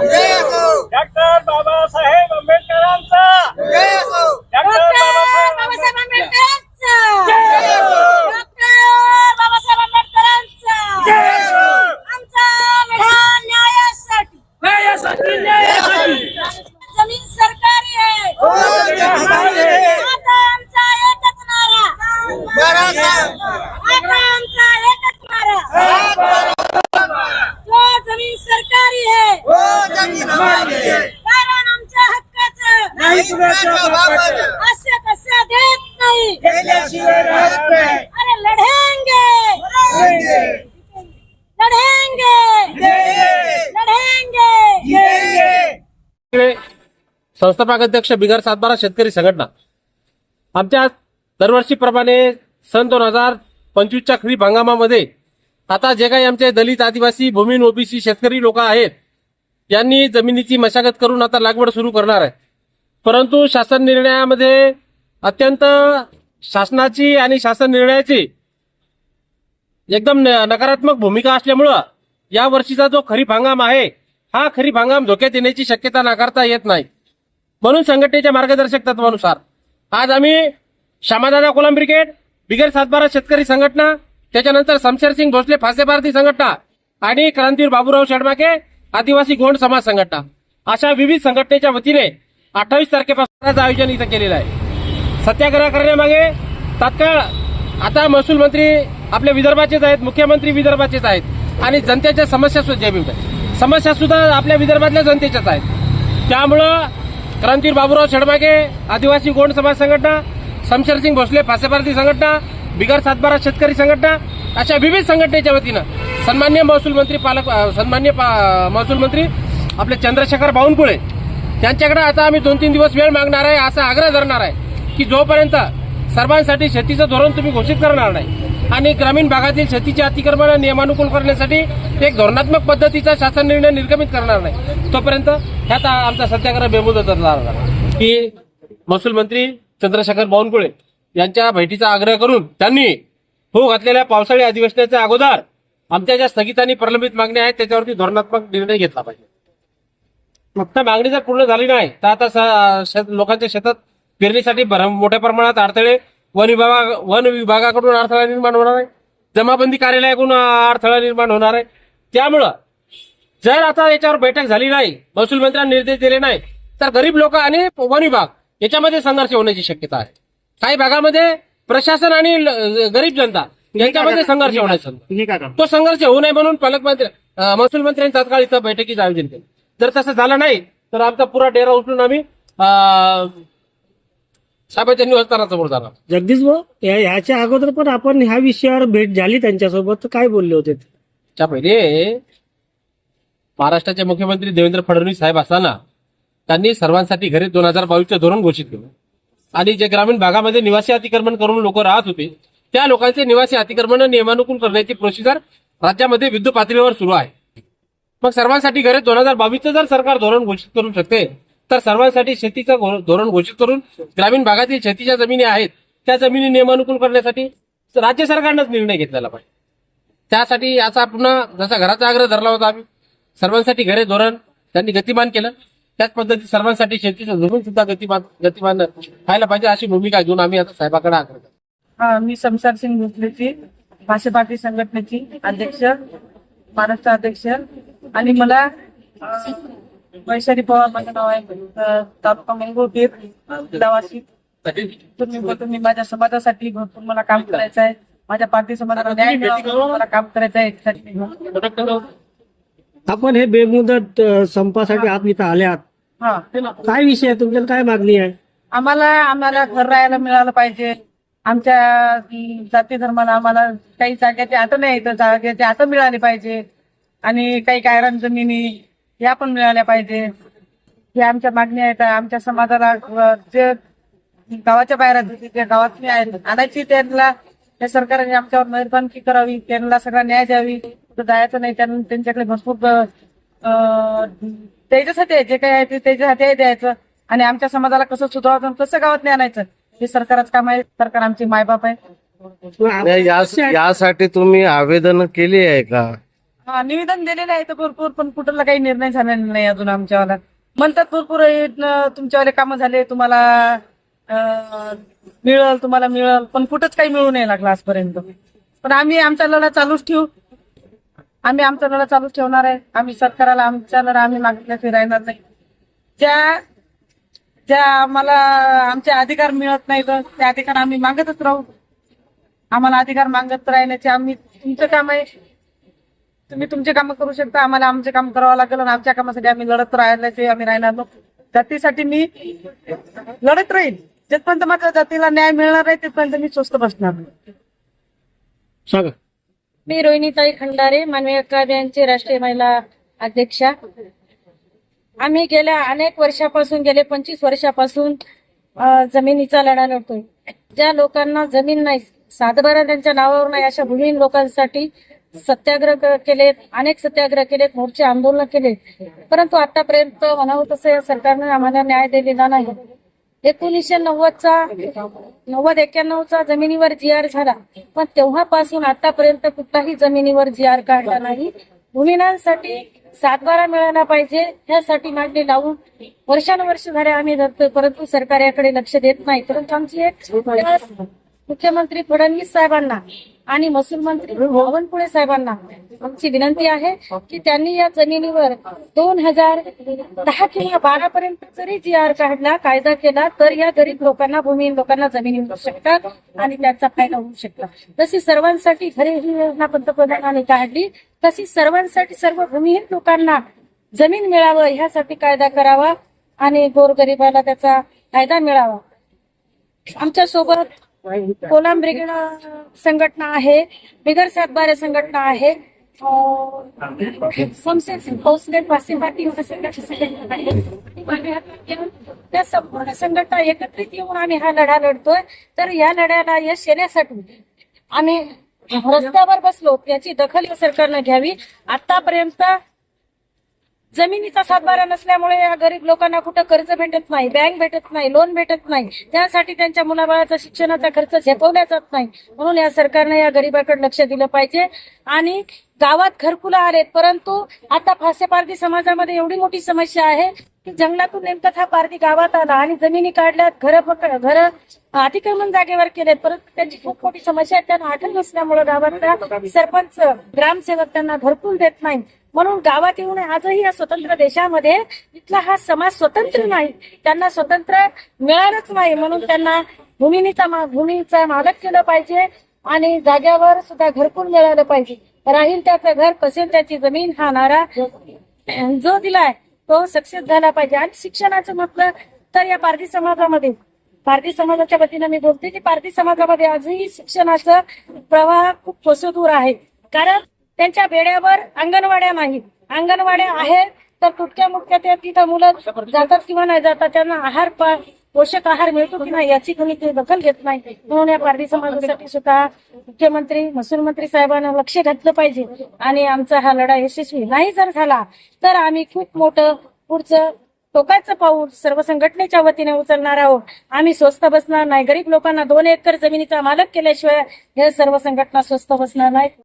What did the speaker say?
जय असो डॉक्टर बाबासाहेब आंबेडकरांचा जय असो डॉक्टर बाबासाहेब बाबासाहेब आंबेडकर आंबेडकरांचा डॉक्टर बाबासाहेब आंबेडकरांचा आमचा लढा न्यायासाठी न्यायासाठी न्यायासाठी जमीन सरकारी आहे हो जमीन हमारी है आता आमचा एकच नारा बरासा आता आमचा एकच नारा तो जमीन सरकारी आहे हो जमीन हमारी है कारण आमच्या हक्काचं नाही कुणाच्या बापाचं असे तसे देत नाही केल्याशिवाय राहत नाही. अरे लढेंगे. लढेंगे. लढेंगे. इकडे संस्थापक अध्यक्ष बिगर सातबारा शेतकरी संघटना. आमच्या दरवर्षीप्रमाणे सन दोन हजार पंचवीसच्या खरीप हंगामामध्ये आता जे काही आमचे दलित आदिवासी भूमीन ओबीसी शेतकरी लोक आहेत यांनी जमिनीची मशागत करून आता लागवड सुरू करणार आहे. परंतु शासन निर्णयामध्ये अत्यंत शासनाची आणि शासन निर्णयाची एकदम न- नकारात्मक भूमिका असल्यामुळं या वर्षीचा जो खरीप हंगाम आहे हा खरीप हंगाम धोक्यात येण्याची शक्यता नाकारता येत नाही. म्हणून संघटनेच्या मार्गदर्शक तत्वानुसार आज आम्ही श्यामादादा कोलम ब्रिगेड बिगर सातबारा शेतकरी संघटना त्याच्यानंतर शमशेर भोसले फासे भारती संघटना आणि क्रांतीवीर बाबूराव शेडमाके आदिवासी गोंड समाज संघटना. अशा विविध संघटनेच्या वतीने अठ्ठावीस तारखेपासून आयोजन इथं केलेलं आहे. सत्याग्रह करण्यामागे तात्काळ आता महसूल मंत्री आपल्या विदर्भाचेच आहेत मुख्यमंत्री विदर्भाचेच आहेत आणि जनतेच्या समस्या सुद्धा समस्या सुद्धा आपल्या विदर्भातल्या जनतेच्याच आहेत. त्यामुळं क्रांतीर बाबूराव शेडमागे आदिवासी गोंड समाज संघटना शमशेरसिंग भोसले फासेपारती संघटना बिगर सातबारा शेतकरी संघटना अशा विविध संघटनेच्या वतीनं सन्मान्य महसूल मंत्री पालक सन्मान्य पा- महसूल मंत्री आपले चंद्रशेखर बावनकुळे त्यांच्याकडे आता आम्ही दोन तीन दिवस वेळ मागणार आहे असा आग्रह धरणार आहे. की जोपर्यंत सर्वांसाठी शेतीचं धोरण तुम्ही घोषित करणार नाही आणि ग्रामीण भागातील शेतीचे अतिक्रमण नियमानुकूल करण्यासाठी एक धोरणात्मक पद्धतीचा शासन निर्णय निर्गमित करणार नाही तोपर्यंत ह्यात आमचा सत्याग्रह बेमुदत राहणार की महसूल मंत्री चंद्रशेखर बावनकुळे यांच्या भेटीचा आग्रह करून त्यांनी हो घातलेल्या पावसाळी अधिवेशनाच्या अगोदर आमच्या ज्या स्थगित आणि प्रलंबित मागण्या आहेत त्याच्यावरती धोरणात्मक निर्णय घेतला पाहिजे. फक्त मागणी जर पूर्ण झाली नाही तर आता शेत- लोकांच्या शेतात पेरणीसाठी मोठ्या प्रमाणात अडथळे वन विभाग वन विभागाकडून अडथळा निर्माण होणार आहे. जमाबंदी कार्यालयाकडून अडथळा निर्माण होणार आहे. त्यामुळं जर आता याच्यावर बैठक झाली नाही महसूल मंत्र्यांनी निर्देश दिले नाही तर गरीब लोक आणि वन विभाग याच्यामध्ये संघर्ष होण्याची शक्यता आहे. काही भागामध्ये प्रशासन आणि गरीब जनता यांच्यामध्ये संघर्ष होण्याचं तो संघर्ष होऊ नये म्हणून पालकमंत्री महसूल मंत्र्यांनी तात्काळ इथं बैठकीचं आयोजन केलं. जर तसं झालं नाही तर आमचा पुरा डेरा उचलून आम्ही साहेबांच्या निवासस्थानासमोर जाणार. जगदीश भाऊ या- ह्याच्या अगोदर पण आपण ह्या विषयावर भेट झाली त्यांच्यासोबत. तर काय बोलले होते ते? त्या पहिले महाराष्ट्राचे मुख्यमंत्री देवेंद्र फडणवीस साहेब असताना त्यांनी सर्वांसाठी घरे दोन हजार बावीसचं धोरण घोषित केलं. आणि जे ग्रामीण भागामध्ये निवासी अतिक्रमण करून लोक राहत होते त्या लोकांचे निवासी अतिक्रमण नियमानुकूल करण्याची प्रोसिजर राज्यामध्ये युद्ध पातळीवर सुरू आहे. मग सर्वांसाठी घरे दोन हजार बावीसचं जर सरकार धोरण घोषित करू शकते तर सर्वांसाठी शेतीचं घो- धोरण घोषित करून ग्रामीण भागातील शेतीच्या जमिनी आहेत त्या जमिनी नियमानुकूल करण्यासाठी राज्य सरकारनंच निर्णय घेतलेला पाहिजे. त्यासाठी याचा पुन्हा जसा घराचा आग्रह धरला होता आम्ही सर्वांसाठी घरे धोरण त्यांनी गतिमान केलं. त्याच पद्धतीत सर्वांसाठी शेतीचं धोरण सुद्धा गतिमान गतिमान व्हायला पाहिजे अशी भूमिका घेऊन आम्ही आता साहेबाकडे आग्रह करतो. हा मी शमशार सिंग भोसलेची भाषा संघटनेची अध्यक्ष महाराष्ट्र अध्यक्ष. आणि मला वैशाली पवार माझं नाव आहे. अं, तालुका मंगळूर जिल्हा वाशिम तुम्ही तुम्ही माझ्या समाजासाठी भरपूर मला काम करायचं आहे. माझ्या पार्टी समाजाला न्याय मिळावा म्हणून मला काम करायचं आहे. याच्यासाठी आपण हे बेमुदत अ, संपासाठी आप इथं आले आहात हा. काय विषय आहे? तुमच्याला काय मागणी आहे? आम्हाला आम्हाला घर राहायला मिळालं पाहिजे. आमच्या अं, जाती धर्माला आम्हाला काही जाग्याचे आता नाही. तर जाग्याचे आता मिळाले पाहिजे. आणि काही कायरान जमिनी या पण मिळाल्या पाहिजे. हे आमच्या मागणी आहेत. आमच्या समाजाला जे गावाच्या बाहेर आहेत, जे गावात आहेत आणायची त्यांना त्या सरकारने आमच्यावर मेहरबानगी करावी. त्यांना सगळा न्याय द्यावी. कुठं जायचं नाही त्यांना त्यांच्याकडे भरपूर त्याच्यासाठी जे काही आहे ते त्याच्यासाठी द्यायचं. आणि आमच्या समाजाला कसं सुधारायचं कसं गावात नाही आणायचं हे सरकारच काम आहे. सरकार आमची मायबाप आहे. यासाठी तुम्ही आवेदन केली आहे का? हा निवेदन दिलेलं आहे तर भरपूर पण कुठला काही निर्णय झालेला नाही अजून आमच्यावाला. म्हणतात भरपूर तुमच्यावाले कामं झाले तुम्हाला अं, मिळल तुम्हाला मिळल पण कुठंच काही मिळू नाही लागलं आजपर्यंत. पण आम्ही आमचा लढा चालूच ठेवू. आम्ही आमचा लढा चालूच ठेवणार आहे. आम्ही सरकाराला आमचा लढा आम्ही मागितल्या राहणार नाही. ज्या ज्या आम्हाला आमचे अधिकार मिळत नाही तर ते अधिकार आम्ही मागतच राहू. आम्हाला अधिकार मागत राहण्याचे आम्ही तुमचं काम आहे. तुम्ही तुमचे काम करू शकता. आम्हाला आमचे काम करावं लागेल आणि आमच्या कामासाठी आम्ही लढत राहिल्याचे आम्ही राहणार नको जातीसाठी मी लढत राहील जिथपर्यंत माझ्या जातीला न्याय मिळणार नाही तिथपर्यंत मी स्वस्त बसणार नाही. सांगा मी रोहिणीताई खंडारे मानवी हक्क अभियानची राष्ट्रीय महिला अध्यक्षा. आम्ही गेल्या अनेक वर्षापासून गेले पंचवीस वर्षापासून जमिनीचा लढा लढतोय. ज्या लोकांना जमीन नाही सातबारा त्यांच्या नावावर नाही अशा भूमिहीन लोकांसाठी सत्याग्रह केलेत अनेक सत्याग्रह केलेत मोर्चे आंदोलन केले परंतु आतापर्यंत म्हणावं तसं या सरकारने आम्हाला न्याय दिलेला नाही. एकोणीसशे नव्वदचा नव्वद एक्क्याण्णवचा जमिनीवर जी आर झाला. पण तेव्हापासून आतापर्यंत कुठलाही जमिनीवर जी आर काढला नाही. भूमिनांसाठी सातबारा मिळाला पाहिजे यासाठी मागणी लावून वर्षानुवर्ष झाले आम्ही धरतोय. परंतु सरकार याकडे लक्ष देत नाही. परंतु आमची एक मुख्यमंत्री फडणवीस साहेबांना आणि महसूल मंत्री बावनकुळे साहेबांना आमची विनंती आहे की त्यांनी या जमिनीवर दोन हजार दहा किंवा बारा पर्यंत जरी जी आर काढला कायदा केला तर या गरीब लोकांना भूमिहीन लोकांना जमिनी मिळू शकतात आणि त्याचा फायदा होऊ शकतो. तशी सर्वांसाठी घरे ही योजना पंतप्रधानांनी काढली. तशी सर्वांसाठी सर्व भूमिहीन लोकांना जमीन मिळावं ह्यासाठी कायदा करावा आणि गोरगरिबाला त्याचा फायदा मिळावा. आमच्यासोबत कोलाम ब्रिगेड संघटना आहे बिगर सातबारे संघटना आहे. संघटना त्या संघटना एकत्रित येऊन आम्ही हा लढा लढतोय. तर या लढ्याला यश येण्यासाठी आम्ही रस्त्यावर बसलो याची दखल सरकारनं घ्यावी. आतापर्यंत जमिनीचा सातबारा नसल्यामुळे या गरीब लोकांना कुठं कर्ज भेटत नाही बँक भेटत नाही लोन भेटत नाही. त्यासाठी त्यांच्या मुलाबाळाचा शिक्षणाचा खर्च झेपवला जात नाही. म्हणून या सरकारने या गरीबाकडे लक्ष दिलं पाहिजे. आणि गावात घरकुलं आलेत परंतु आता फासे पारधी समाजामध्ये एवढी मोठी समस्या आहे की जंगलातून नेमकंच हा पारधी गावात आला आणि जमिनी काढल्यात घर घर अतिक्रमण जागेवर केलेत. परंतु त्यांची खूप मोठी समस्या आहे. त्यांना आठवण नसल्यामुळे गावातला सरपंच ग्रामसेवक त्यांना घरकुल देत नाही. म्हणून गावात येऊन आजही या स्वतंत्र देशामध्ये इथला हा समाज स्वतंत्र नाही. त्यांना स्वतंत्र मिळालंच नाही. म्हणून त्यांना भूमिनीचा मा- भूमीचा मालक केलं पाहिजे आणि जाग्यावर सुद्धा घरकुल मिळालं पाहिजे. राहील त्याचं घर कसेल त्याची जमीन हा नारा जो दिलाय तो सक्सेस झाला पाहिजे. आणि शिक्षणाचं म्हटलं तर या पारधी समाजामध्ये पारधी समाजाच्या वतीनं मी बोलते की पारधी समाजामध्ये आजही शिक्षणाचा प्रवाह खूप कोसदूर आहे. कारण त्यांच्या बेड्यावर अंगणवाड्या नाहीत. अंगणवाड्या आहेत तर तुटक्या मुटक्या त्या तिथं मुलं जातात किंवा नाही जातात त्यांना आहार पोषक आहार मिळतो की नाही याची कोणी ते दखल घेत नाही. म्हणून या पारधी समाजासाठी सुद्धा मुख्यमंत्री महसूल मंत्री साहेबांना लक्ष घातलं पाहिजे. आणि आमचा हा लढा यशस्वी नाही जर झाला तर आम्ही खूप मोठं पुढचं टोकाचं पाऊल सर्व संघटनेच्या वतीने उचलणार आहोत. आम्ही स्वस्त बसणार नाही. गरीब लोकांना दोन एकर जमिनीचा मालक केल्याशिवाय हे सर्व संघटना स्वस्त बसणार नाही